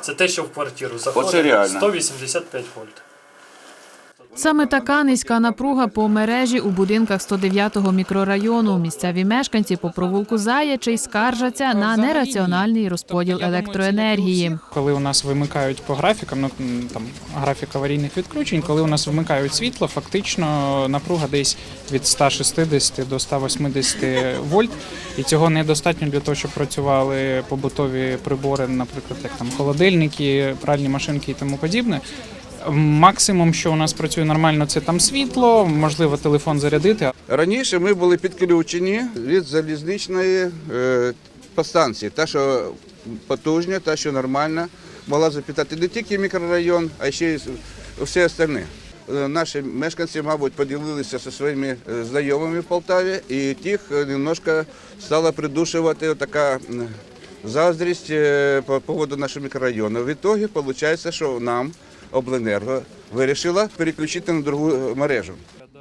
Це те, що в квартиру заходить. Оце реально. 185 вольт. Саме така низька напруга по мережі у будинках 109-го мікрорайону. Місцеві мешканці по провулку Заячий скаржаться на нераціональний розподіл електроенергії. Коли у нас вимикають по графікам, ну там графік аварійних відключень, коли у нас вимикають світло, фактично напруга десь від 160 до 180 вольт, і цього недостатньо для того, щоб працювали побутові прибори, наприклад, як там холодильники, пральні машинки і тому подібне. Максимум, що у нас працює нормально, це там світло, можливо, телефон зарядити, Раніше ми були підключені від залізничної е, та, що потужна, та, що нормальна, могла запитати не тільки мікрорайон, а ще й все остальне. Е, Наші мешканці, мабуть, поділилися зі своїми е, знайомими в Полтаві, і тих немножко стала придушувати така заздрість по поводу нашого мікрорайону. В ітогі виходить, що нам обленерго вирішила переключити на другу мережу.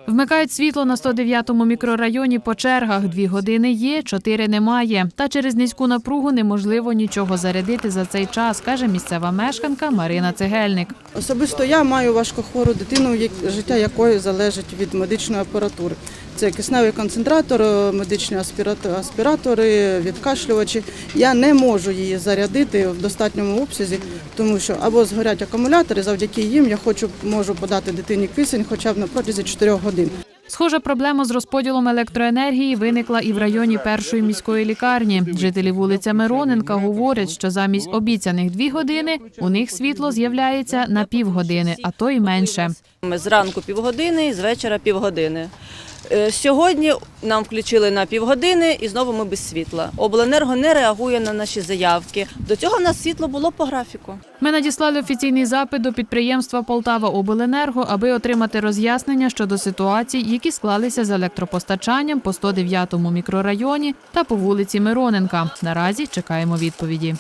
Вмикають світло на 109-му мікрорайоні по чергах. Дві години є, чотири немає. Та через низьку напругу неможливо нічого зарядити за цей час, каже місцева мешканка Марина Цегельник. Особисто я маю важкохвору дитину, життя якої залежить від медичної апаратури. Це кисневий концентратор, е, медичні аспірат- аспіратори, відкашлювачі. Я не можу її зарядити в достатньому обсязі, тому що або згорять акумулятори, завдяки їм я хочу можу подати дитині кисень хоча б на протязі 4 годин. Схожа проблема з розподілом електроенергії виникла і в районі першої міської лікарні. Жителі вулиця Мироненка говорять, що замість обіцяних дві години у них світло з'являється на півгодини, а то й менше. Ми зранку півгодини, з вечора півгодини. Е, Сьогодні нам включили на півгодини і знову ми без світла. Обленерго не реагує на наші заявки. До цього в нас світло було по графіку. Ми надіслали офіційний запит до підприємства Полтава Обленерго, аби отримати роз'яснення щодо ситуацій, які склалися з електропостачанням по 109-му мікрорайоні та по вулиці Мироненка. Наразі чекаємо відповіді.